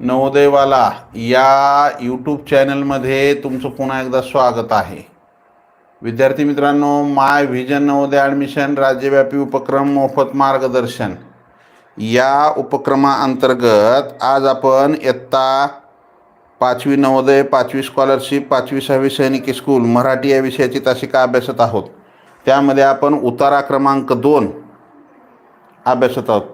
नवोदयवाला या यूट्यूब चॅनलमध्ये तुमचं पुन्हा एकदा स्वागत आहे. विद्यार्थी मित्रांनो माय व्हिजन नवोदय ॲडमिशन राज्यव्यापी उपक्रम मोफत मार्गदर्शन. या उपक्रमाअंतर्गत आज आपण इयत्ता पाचवी नवोदय पाचवी स्कॉलरशिप पाचवी सहावी सैनिकी स्कूल मराठी या विषयाची तासिका अभ्यासत आहोत. त्यामध्ये आपण उतारा क्रमांक दोन अभ्यासत आहोत.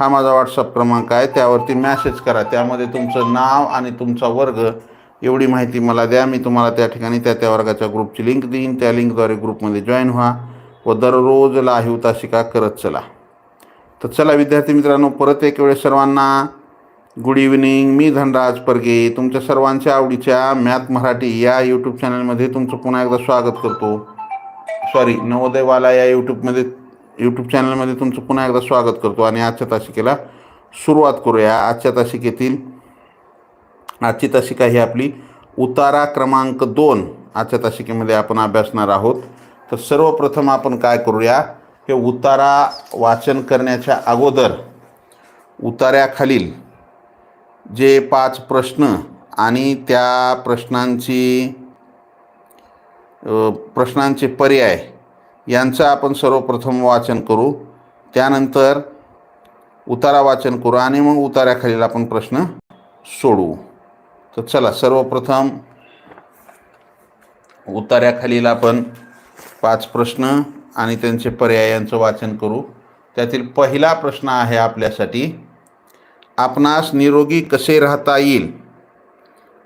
हा माझा व्हॉट्सअप क्रमांक आहे. त्यावरती मॅसेज करा. त्यामध्ये तुमचं नाव आणि तुमचा वर्ग एवढी माहिती मला द्या. मी तुम्हाला त्या ठिकाणी त्या त्या वर्गाच्या ग्रुपची लिंक देईन. त्या लिंकद्वारे ग्रुपमध्ये जॉईन व्हा व दररोज लाहीव तासिका करत चला. तर चला विद्यार्थी मित्रांनो परत एक वेळेस सर्वांना गुड इव्हिनिंग मी धनराज परगे तुमच्या सर्वांच्या आवडीच्या मॅथ मराठी या यूट्यूब चॅनलमध्ये तुमचं पुन्हा एकदा स्वागत करतो. सॉरी नवोदयवाला या यूट्यूबमध्ये यूट्यूब चॅनलमध्ये तुमचं पुन्हा एकदा स्वागत करतो आणि आजच्या तासिकेला सुरुवात करूया. आजच्या तासिकेतील आजची तासिका ही आपली उतारा क्रमांक दोन आजच्या तासिकेमध्ये आपण अभ्यासणार आहोत. तर सर्वप्रथम आपण काय करूया? हे उतारा वाचन करण्याच्या अगोदर उतार्याखालील जे पाच प्रश्न आणि त्या प्रश्नांची प्रश्नांचे पर्याय यांचं आपण सर्वप्रथम वाचन करू. त्यानंतर उतारा वाचन करू आणि मग उतार्याखालील आपण प्रश्न सोडवू. तर चला सर्वप्रथम उतार्याखालील आपण पाच प्रश्न आणि त्यांचे पर्याय यांचं वाचन करू. त्यातील पहिला प्रश्न आहे आपल्यासाठी आपणास निरोगी कसे राहता येईल?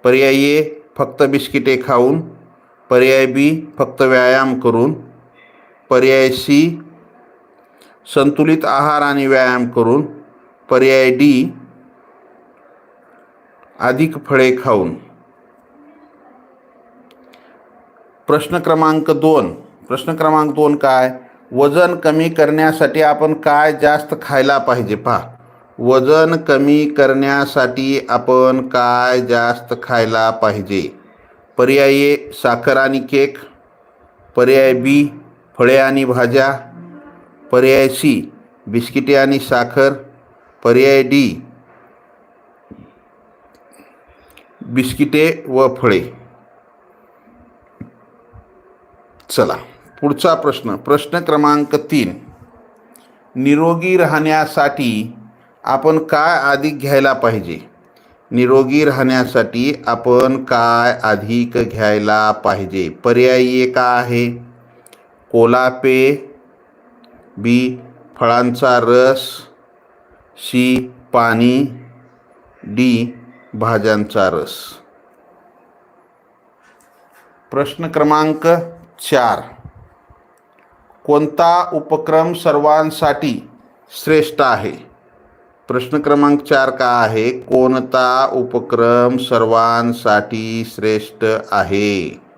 पर्याय ए फक्त बिस्किटे खाऊन. पर्याय बी फक्त व्यायाम करून. पर्याय सी संतुलित आहार आणि व्यायाम करून पर्याय डी अधिक फळे खाऊन. प्रश्न क्रमांक दोन. प्रश्न क्रमांक दोन काय? वजन कमी करण्यासाठी आपण काय जास्त खायला पाहिजे? पहा. वजन कमी करण्यासाठी आपण काय जास्त खायला पाहिजे? पर्याय ए साखर आणि केक. पर्याय बी फळे आणि भाज्या पर्याय सी बिस्किटे आणि साखर पर्याय डी बिस्किटे व फळे. चला पुढचा प्रश्न. प्रश्न क्रमांक तीन. निरोगी राहण्यासाठी आपण काय अधिक घ्यायला पाहिजे? निरोगी राहण्यासाठी आपण काय अधिक घ्यायला पाहिजे? पर्याय एक आहे? कोलापे बी फळांचा रस सी पाणी डी भाज्यांचा रस. प्रश्न क्रमांक चार. कोणता उपक्रम सर्वांसाठी श्रेष्ठ आहे? प्रश्न क्रमांक चार का आहे? कोणता उपक्रम सर्वांसाठी श्रेष्ठ आहे?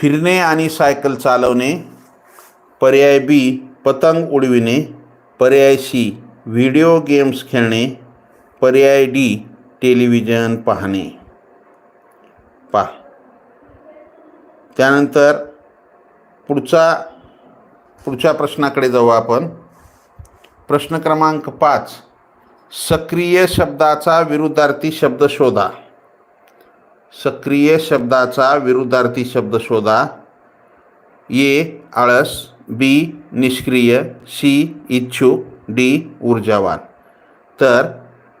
फिरणे आणि सायकल चालवणे पर्याय बी पतंग उडविणे पर्याय सी व्हिडिओ गेम्स खेळणे पर्याय डी टेलिव्हिजन पाहणे. पा त्यानंतर पुढचा पुढच्या प्रश्नाकडे जाऊ आपण. प्रश्न क्रमांक पाच सक्रिय शब्दाचा विरुद्धार्थी शब्द शोधा. सक्रिय शब्दाचा विरुद्धार्थी शब्द शोधा. ए. आळस बी. निष्क्रिय सी. इच्छुक डी. ऊर्जावान. तर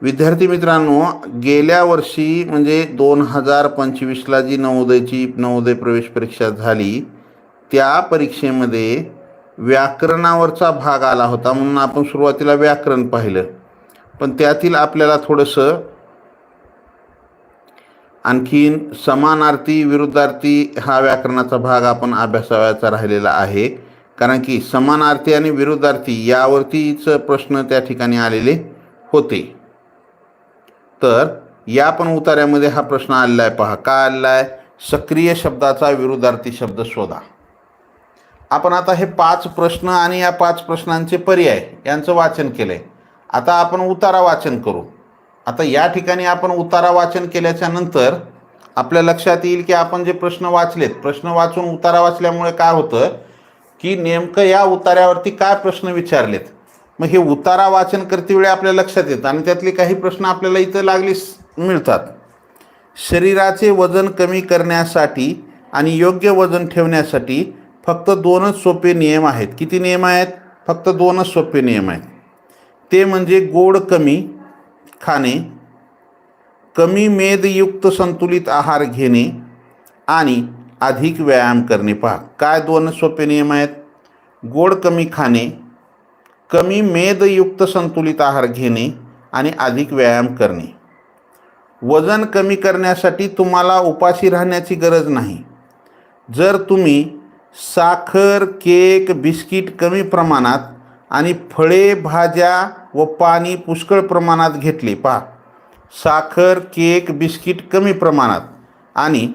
विद्यार्थी मित्रांनो गेल्या वर्षी म्हणजे दोन हजार पंचवीसला जी नवोदयची नवोदय प्रवेश परीक्षा झाली त्या परीक्षेमध्ये व्याकरणावरचा भाग आला होता. म्हणून आपण सुरुवातीला व्याकरण पाहिलं. पण त्यातील आपल्याला थोडंसं आणखीन समानार्थी विरुद्धार्थी हा व्याकरणाचा भाग आपण अभ्यासावायचा राहिलेला आहे. कारण की समानार्थी आणि विरुद्धार्थी यावरतीच प्रश्न त्या ठिकाणी आलेले होते. तर या पण उतार्यामध्ये हा प्रश्न आलेला आहे पहा. काय आलेला आहे सक्रिय शब्दाचा विरुद्धार्थी शब्द शोधा. आपण आता हे पाच प्रश्न आणि या पाच प्रश्नांचे पर्याय यांचं वाचन केलं आहे आता आपण उतारा वाचन करू. आता या ठिकाणी आपण उतारा वाचन केल्याच्यानंतर आपल्या लक्षात येईल की आपण जे प्रश्न वाचलेत प्रश्न वाचून उतारा वाचल्यामुळे काय होतं की नेमकं या उतार्यावरती काय प्रश्न विचारलेत? मग हे उतारा वाचन करते वेळी आपल्या लक्षात येतं आणि त्यातले काही प्रश्न आपल्याला इथं लागले मिळतात. शरीराचे वजन कमी करण्यासाठी आणि योग्य वजन ठेवण्यासाठी फक्त दोनच सोपे नियम आहेत. किती नियम आहेत? फक्त दोनच सोपे नियम आहेत. ते म्हणजे गोड कमी खाणे कमी मेदयुक्त संतुलित आहार घेणे आणि अधिक व्यायाम करणे. पहा काय दोन सोपे नियम आहेत? गोड कमी खाणे कमी मेदयुक्त संतुलित आहार घेणे आणि अधिक व्यायाम करणे. वजन कमी करण्यासाठी तुम्हाला उपाशी राहण्याची गरज नाही. जर तुम्ही साखर केक बिस्किट कमी प्रमाणात आणि फळे भाज्या व पाणी पुष्कळ प्रमाणात घेतले. पहा. साखर केक बिस्किट कमी प्रमाणात आणि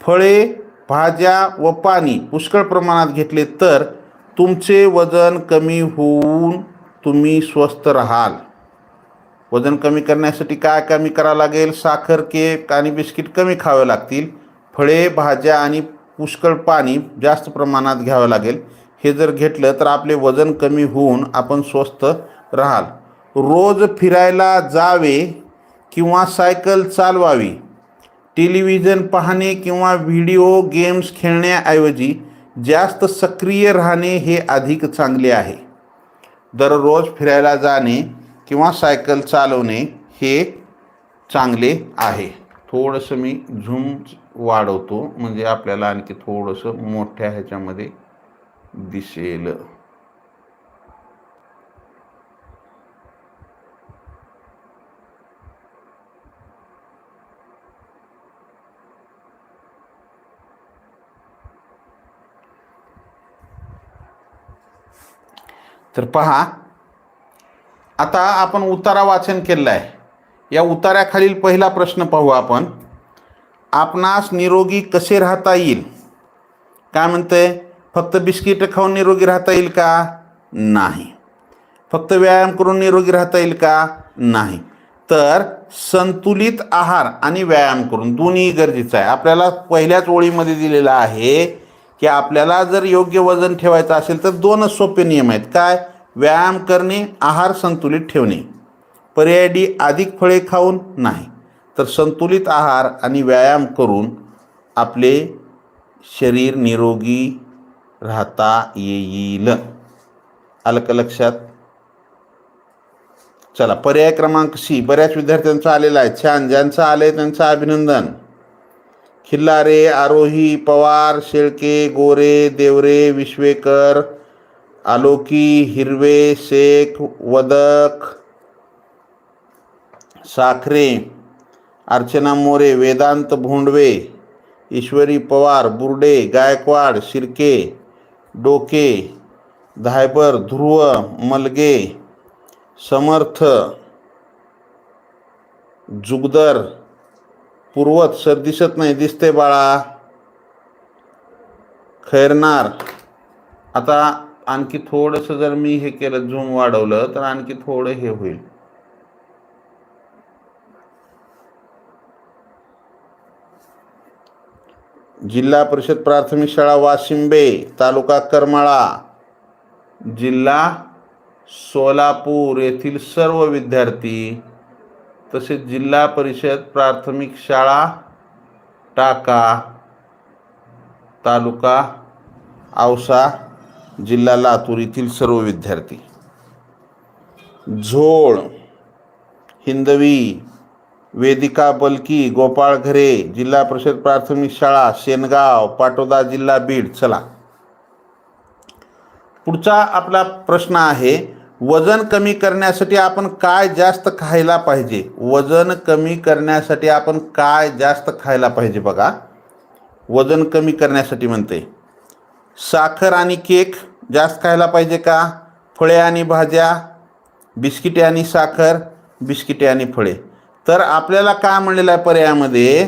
फळे भाज्या व पाणी पुष्कळ प्रमाणात घेतले तर तुमचे वजन कमी होऊन तुम्ही स्वस्थ राहाल. वजन कमी करण्यासाठी काय कमी करावं लागेल? साखर केक आणि बिस्किट कमी खावे लागतील. फळे भाज्या आणि पुष्कळ पाणी जास्त प्रमाणात घ्यावं लागेल. हे जर घेतलं तर आपले वजन कमी होऊन आपण स्वस्त राहाल. रोज फिरायला जावे किंवा सायकल चालवावी टेलिव्हिजन पाहणे किंवा व्हिडिओ गेम्स खेळण्याऐवजी जास्त सक्रिय राहणे हे अधिक चांगले आहे. दररोज फिरायला जाणे किंवा सायकल चालवणे हे चांगले आहे. थोडंसं मी झूम वाढवतो म्हणजे आपल्याला आणखी थोडंसं मोठ्या ह्याच्यामध्ये दिसेल. तर पहा आता आपण उतारा वाचन केलं आहे या उतार्याखालील पहिला प्रश्न पाहू आपण. आपणास निरोगी कसे राहता येईल? काय म्हणते फक्त बिस्किट खाऊन निरोगी राहता येईल का? नाही. फक्त व्यायाम करून निरोगी राहता येईल का? नाही. तर संतुलित आहार आणि व्यायाम करून दोन्ही गरजेचं आहे. आपल्याला पहिल्याच ओळीमध्ये दिलेलं आहे की आपल्याला जर योग्य वजन ठेवायचं असेल तर दोनच सोपे नियम आहेत. काय? व्यायाम करणे आहार संतुलित ठेवणे. पर्याय डी अधिक फळे खाऊन नाही. तर संतुलित आहार आणि व्यायाम करून आपले शरीर निरोगी राहता येईल. आलं का लक्षात. चला पर्याय क्रमांक सी. बऱ्याच विद्यार्थ्यांचा आलेला आहे. छान. ज्यांचं आलंय त्यांचं अभिनंदन. खिल्लारे आरोही पवार शेळके गोरे देवरे विश्वेकर आलोकी हिरवे शेख वदक साखरे अर्चना मोरे वेदांत भोंडवे ईश्वरी पवार बुर्डे गायकवाड शिर्के डोके धायबर ध्रुव मलगे समर्थ जुगदर पूर्वत सर दिसत नाही दिसते बाळा. खैरनार. आता आणखी थोडंसं जर मी हे केलं झूम वाढवलं तर आणखी थोडं हे होईल. जिल्हा परिषद प्राथमिक शाळा वाशिंबे तालुका करमाळा. जिल्हा सोलापूर येथील सर्व विद्यार्थी तसेच जिल्हा परिषद प्राथमिक शाळा टाका तालुका औसा जिल्हा लातूर येथील सर्व विद्यार्थी. झोळ हिंदवी वेदिका बलकी गोपाळ घरे जिल्हा परिषद प्राथमिक शाळा शेनगाव पाटोदा जिल्हा बीड चला. पुढचा आपला प्रश्न आहे वजन कमी करण्यासाठी आपण काय जास्त खायला पाहिजे? वजन कमी करण्यासाठी आपण काय जास्त खायला पाहिजे बघा. वजन कमी करण्यासाठी म्हणते. साखर आणि केक जास्त खायला पाहिजे का? फळे आणि भाज्या बिस्किटे आणि साखर बिस्किटे आणि फळे. तर आपल्याला काय म्हणलेलं आहे पर्यायामध्ये?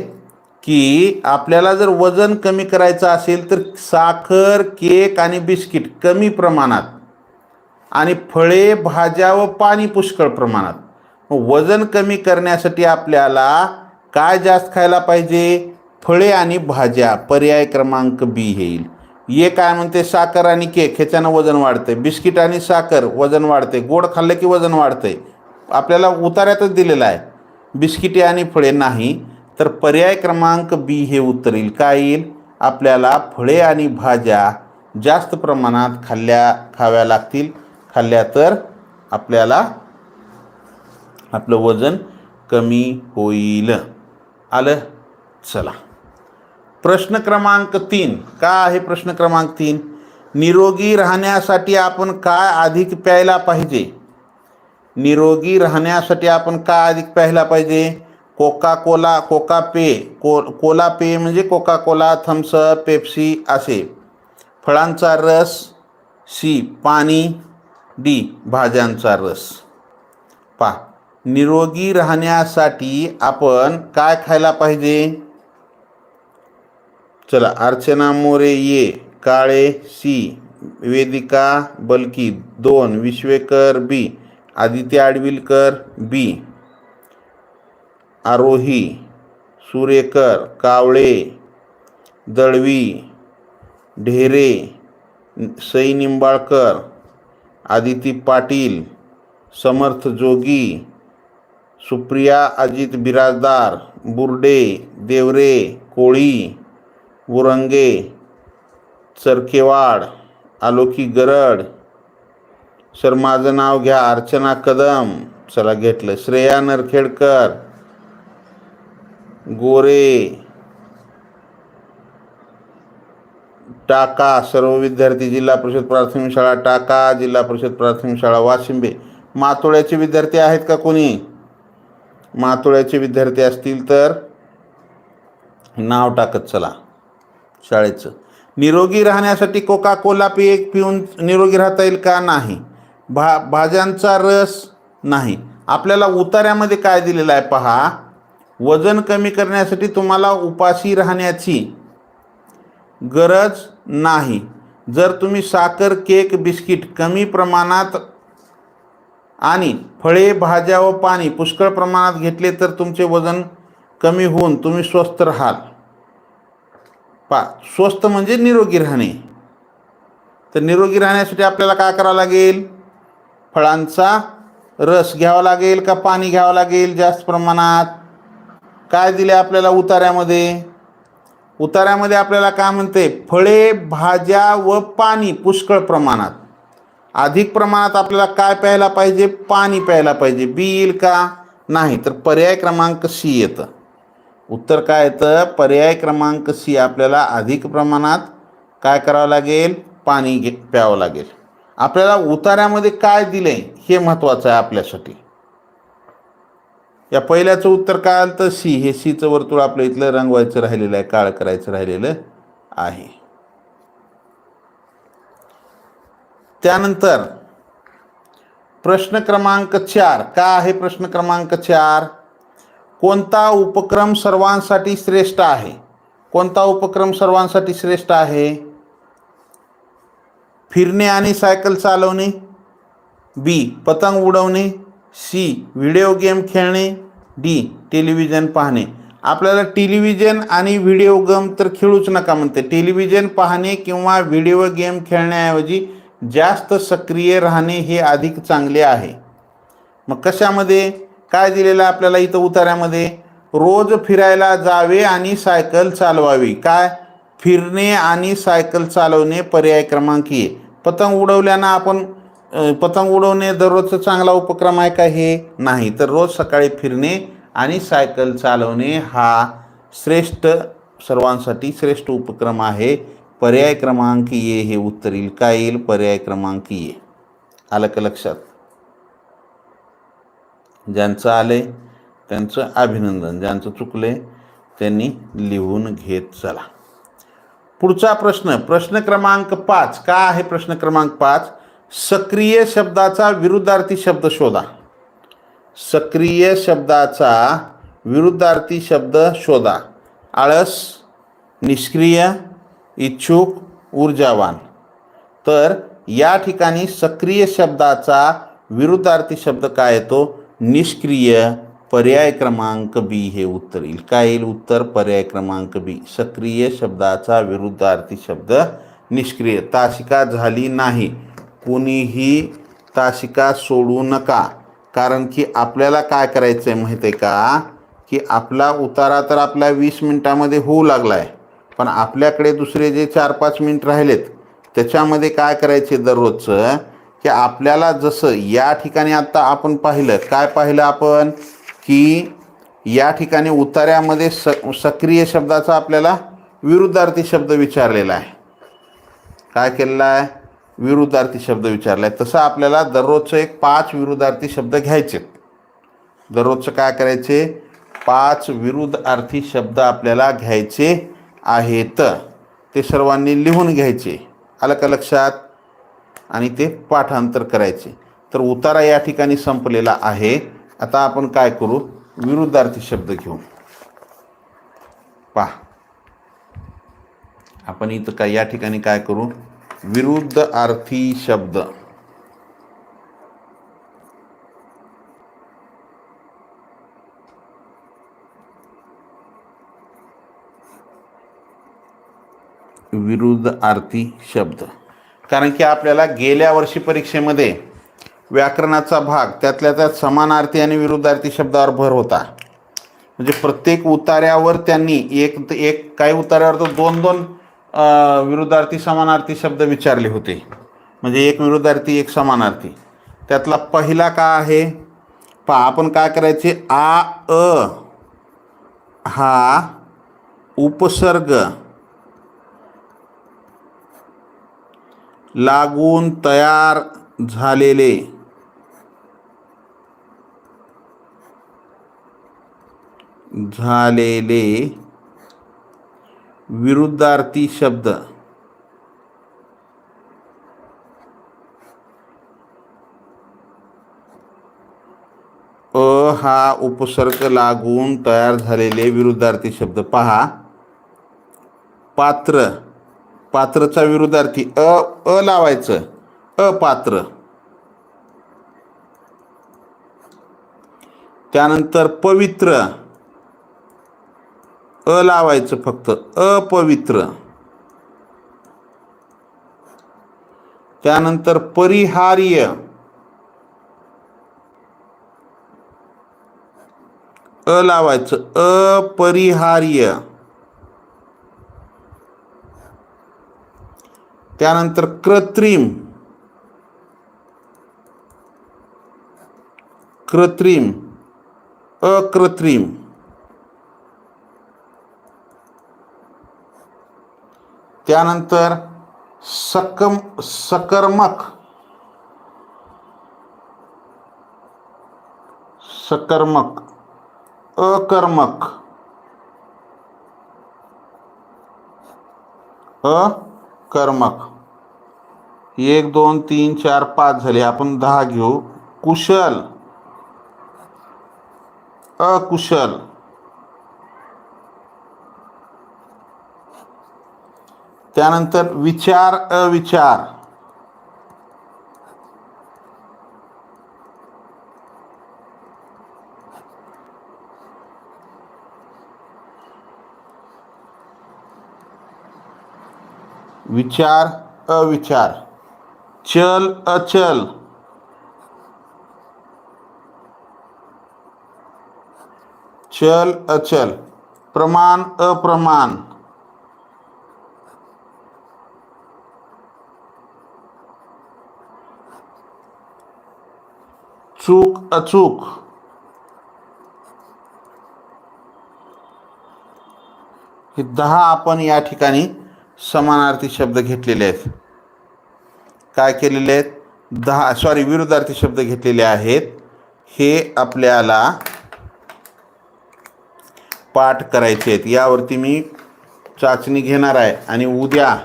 की आपल्याला जर वजन कमी करायचं असेल तर साखर केक आणि बिस्किट कमी प्रमाणात आणि फळे भाज्या व पाणी पुष्कळ प्रमाणात. वजन कमी करण्यासाठी आपल्याला काय जास्त खायला पाहिजे? फळे आणि भाज्या. पर्याय क्रमांक बी येईल. ये काय म्हणते? साखर आणि केक. ह्याच्यानं वजन वाढते बिस्किट आणि साखर वजन वाढते गोड खाल्लं की वजन वाढते आपल्याला उतार्यातच दिलेलं आहे. बिस्किटे आणि फळे नाही तर पर्याय क्रमांक बी हे उत्तर येईल काय येईल? आपल्याला फळे आणि भाज्या जास्त प्रमाणात खाल्ल्या खाव्या लागतील. खाल्ल्या तर आपल्याला आपलं वजन कमी होईल. आलं? चला. प्रश्न क्रमांक तीन. का आहे प्रश्न क्रमांक तीन? निरोगी राहण्यासाठी आपण काय अधिक प्यायला पाहिजे? निरोगी राहण्यासाठी आपण काय अधिक प्यायला पाहिजे? कोका कोला कोका पे को कोला पे म्हणजे कोका कोला थम्सअप पेप्सी असे. फळांचा रस सी पाणी डी भाज्यांचा रस. पा निरोगी राहण्यासाठी आपण काय खायला पाहिजे? चला अर्चना मोरे ये काळे सी वेदिका बलकी दोन विश्वेकर बी. आदित्य आडविलकर बी. आरोही सुरेकर कावळे दळवी ढेरे सई निंबाळकर आदिती पाटील समर्थ जोगी सुप्रिया अजित बिराजदार बुर्डे देवरे कोळी बुरंगे चरखेवाड आलोकी गरड सर माझं नाव घ्या अर्चना कदम. चला घेतलं. श्रेया नरखेडकर. गोरे. टाका सर्व विद्यार्थी जिल्हा परिषद प्राथमिक शाळा टाका जिल्हा परिषद प्राथमिक शाळा वाशिंबे. मातोळ्याचे विद्यार्थी आहेत का कोणी? मातोळ्याचे विद्यार्थी असतील तर नाव टाकत चला. शाळेचं. निरोगी राहण्यासाठी कोका कोला पे पिऊन निरोगी राहता येईल का? नाही. भा भाज्यांचा रस नाही. आपल्याला उतार्यामध्ये काय दिलेलं आहे पहा. वजन कमी करण्यासाठी तुम्हाला उपाशी राहण्याची गरज नाही. जर तुम्ही साखर केक बिस्किट कमी प्रमाणात आणि फळे भाज्या व पाणी पुष्कळ प्रमाणात घेतले तर तुमचे वजन कमी होऊन तुम्ही स्वस्थ राहाल. पा स्वस्थ म्हणजे निरोगी राहणे. तर निरोगी राहण्यासाठी आपल्याला काय करावं लागेल? फळांचा रस घ्यावा लागेल का पाणी घ्यावं लागेल जास्त प्रमाणात? काय दिले आपल्याला उतार्यामध्ये उतार्यामध्ये आपल्याला काय म्हणते? फळे भाज्या व पाणी पुष्कळ प्रमाणात. अधिक प्रमाणात आपल्याला काय प्यायला पाहिजे? पाणी प्यायला पाहिजे. बी येईल का? नाही. तर पर्याय क्रमांक सी येतं. उत्तर काय येतं? पर्याय क्रमांक सी आपल्याला अधिक प्रमाणात काय करावं लागेल? पाणी घे प्यावं लागेल. आपल्याला उतारामध्ये काय दिले हे महत्त्वाचं आहे आपल्यासाठी. या पहिल्याचं उत्तर काय आलं तर सी. हे सीचं वर्तुळ आपल्या इथलं रंगवायचं राहिलेलं आहे काळ करायचं राहिलेलं आहे. त्यानंतर प्रश्न क्रमांक चार. का आहे प्रश्न क्रमांक चार? कोणता उपक्रम सर्वांसाठी श्रेष्ठ आहे? कोणता उपक्रम सर्वांसाठी श्रेष्ठ आहे? फिरणे आणि सायकल चालवणे बी पतंग उडवणे सी व्हिडिओ गेम खेळणे डी टेलिव्हिजन पाहणे. आपल्याला टेलिव्हिजन आणि व्हिडिओ गेम तर खेळूच नका म्हणते. टेलिव्हिजन पाहणे किंवा व्हिडिओ गेम खेळण्याऐवजी जास्त सक्रिय राहणे हे अधिक चांगले आहे. मग कशामध्ये? काय दिलेलं आपल्याला इथं उतार्यामध्ये रोज फिरायला जावे आणि सायकल चालवावी. काय? फिरणे आणि सायकल चालवणे पर्याय क्रमांक ए पतंग उडवल्यानं आपण पतंग उडवणे दररोजचा चांगला उपक्रम आहे का हे? नाही. तर रोज सकाळी फिरणे आणि सायकल चालवणे हा श्रेष्ठ सर्वांसाठी श्रेष्ठ उपक्रम आहे. पर्याय क्रमांक ये हे उत्तर येईल. काय येईल? पर्याय क्रमांक ये आलं का लक्षात? ज्यांचं आले त्यांचं अभिनंदन. ज्यांचं चुकले त्यांनी लिहून घेत चला. पुढचा प्रश्न प्रश्न क्रमांक पाच. का आहे प्रश्न क्रमांक पाच? सक्रिय शब्दाचा विरुद्धार्थी शब्द शोधा. सक्रिय शब्दाचा विरुद्धार्थी शब्द शोधा. आळस निष्क्रिय इच्छुक ऊर्जावान. तर या ठिकाणी सक्रिय शब्दाचा विरुद्धार्थी शब्द काय येतो? निष्क्रिय पर्याय क्रमांक बी हे उत्तर येईल. काय येईल उत्तर? पर्याय क्रमांक बी सक्रिय शब्दाचा विरुद्धार्थी शब्द निष्क्रिय. तासिका झाली नाही. कुणीही तासिका सोडू नका. कारण की आपल्याला काय करायचं आहे माहिती आहे का? की आपला उतारा तर आपल्या वीस मिनिटामध्ये होऊ लागला आहे पण आपल्याकडे दुसरे जे चार पाच मिनिट राहिलेत त्याच्यामध्ये काय करायचे दररोजचं? की आपल्याला जसं या ठिकाणी आत्ता आपण पाहिलं काय पाहिलं आपण? की या ठिकाणी उतार्यामध्ये स सक्रिय शब्दाचा आपल्याला विरुद्धार्थी शब्द विचारलेला आहे. काय केलेला आहे विरुद्धार्थी शब्द विचारला आहे तसं आपल्याला दररोजचं एक पाच विरुद्धार्थी शब्द घ्यायचे. दररोजचं काय करायचे? पाच विरुद्धार्थी शब्द आपल्याला घ्यायचे आहेत. ते सर्वांनी लिहून घ्यायचे. आलं का लक्षात? आणि ते पाठांतर करायचे. तर उतारा या ठिकाणी संपलेला आहे. आता आपण काय करू? विरुद्धार्थी शब्द घेऊ. पहा. आपण इथं काय या ठिकाणी काय करू? विरुद्ध अर्थी शब्द. विरुद्ध अर्थी शब्द. कारण की आपल्याला गेल्या वर्षी परीक्षेमध्ये व्याकरणाचा भाग त्यातल्या त्यात समानार्थी आणि विरुद्धार्थी शब्दावर भर होता. म्हणजे प्रत्येक उतार्यावर त्यांनी एक एक काही उतार्यावर तर दोन दोन विरुद्धार्थी समानार्थी शब्द विचारले होते. म्हणजे एक विरुद्धार्थी एक समानार्थी. त्यातला पहिला का आहे? पहा आपण काय करायचे? आ अ हा उपसर्ग लागून तयार झालेले. झालेले विरुद्धार्थी शब्द. अ हा उपसर्ग लागून तयार झालेले विरुद्धार्थी शब्द. पहा. पात्र. पात्रचा विरुद्धार्थी. अ अ लावायचं. अपात्र. त्यानंतर पवित्र. अ लावायचं फक्त. अपवित्र. त्यानंतर परिहार्य. अ लावायचं. अपरिहार्य. त्यानंतर कृत्रिम. कृत्रिम. अकृत्रिम. त्यानंतर सकम सकर्मक. सकर्मक. अकर्मक. अकर्मक. एक दोन तीन चार पाच झाले. आपण दहा घेऊ. कुशल. अकुशल. त्यानंतर विचार अविचार. विचार अविचार. चल अचल. चल अचल. प्रमाण अप्रमाण. चूक अचूक. हे दहा आपण या ठिकाणी समानार्थी शब्द घेतलेले आहेत. काय केलेले आहेत? दहा सॉरी विरुद्धार्थी शब्द घेतलेले आहेत. हे आपल्याला पाठ करायचे आहेत. यावरती मी चाचणी घेणार आहे. आणि उद्या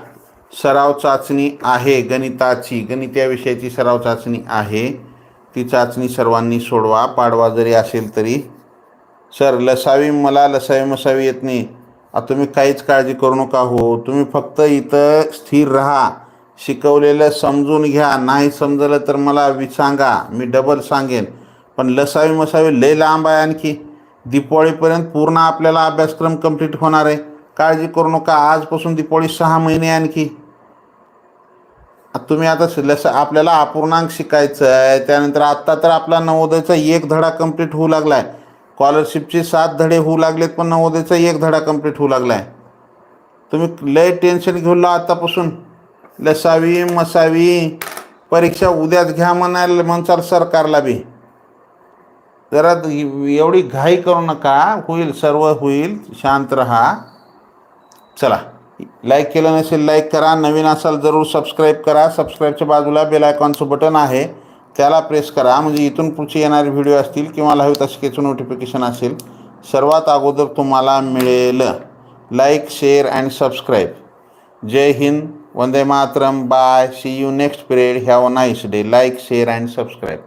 सराव चाचणी आहे गणिताची. गणित या विषयाची सराव चाचणी आहे. ती चाचणी सर्वांनी सोडवा. पाडवा जरी असेल तरी. सर लसावी मला लसावी मसावी येत नाही. आता तुम्ही काहीच काळजी करू नका हो. तुम्ही फक्त इथं स्थिर राहा. शिकवलेलं समजून घ्या. नाही समजलं तर मला वि सांगा. मी डबल सांगेन. पण लसावी मसावी लय लांब आहे आणखी. दिपावळीपर्यंत पूर्ण आपल्याला अभ्यासक्रम कंप्लीट होणार आहे. काळजी करू नका. आजपासून दिपावळी सहा महिने आणखी. तुम्ही आता लस आपल्याला अपूर्णांक शिकायचं आहे त्यानंतर आत्ता तर आपला नवोदयचा एक धडा कंप्लीट होऊ लागला आहे स्कॉलरशिपचे सात धडे होऊ लागलेत पण नवोदयचा एक धडा कंप्लीट होऊ लागला आहे तुम्ही लय टेन्शन घेऊन ला आत्तापासून लसावी मसावी परीक्षा उद्याच घ्या म्हणायला म्हणसाल सरकारला बी. जरा एवढी घाई करू नका होईल सर्व होईल शांत रहा. चला. लाईक केलं नसेल लाईक करा. नवीन असाल जरूर सबस्क्राईब करा. सबस्क्राईबच्या बाजूला बेल आयकॉनचं बटन आहे. त्याला प्रेस करा. म्हणजे इथून पुढचे येणारे व्हिडिओ असतील किंवा लाईव्ह तसकेचं नोटिफिकेशन असेल सर्वात अगोदर तुम्हाला मिळेल. लाईक शेअर अँड सबस्क्राईब जय हिंद. वंदे Mataram. Bye see you next period have a nice day like share and subscribe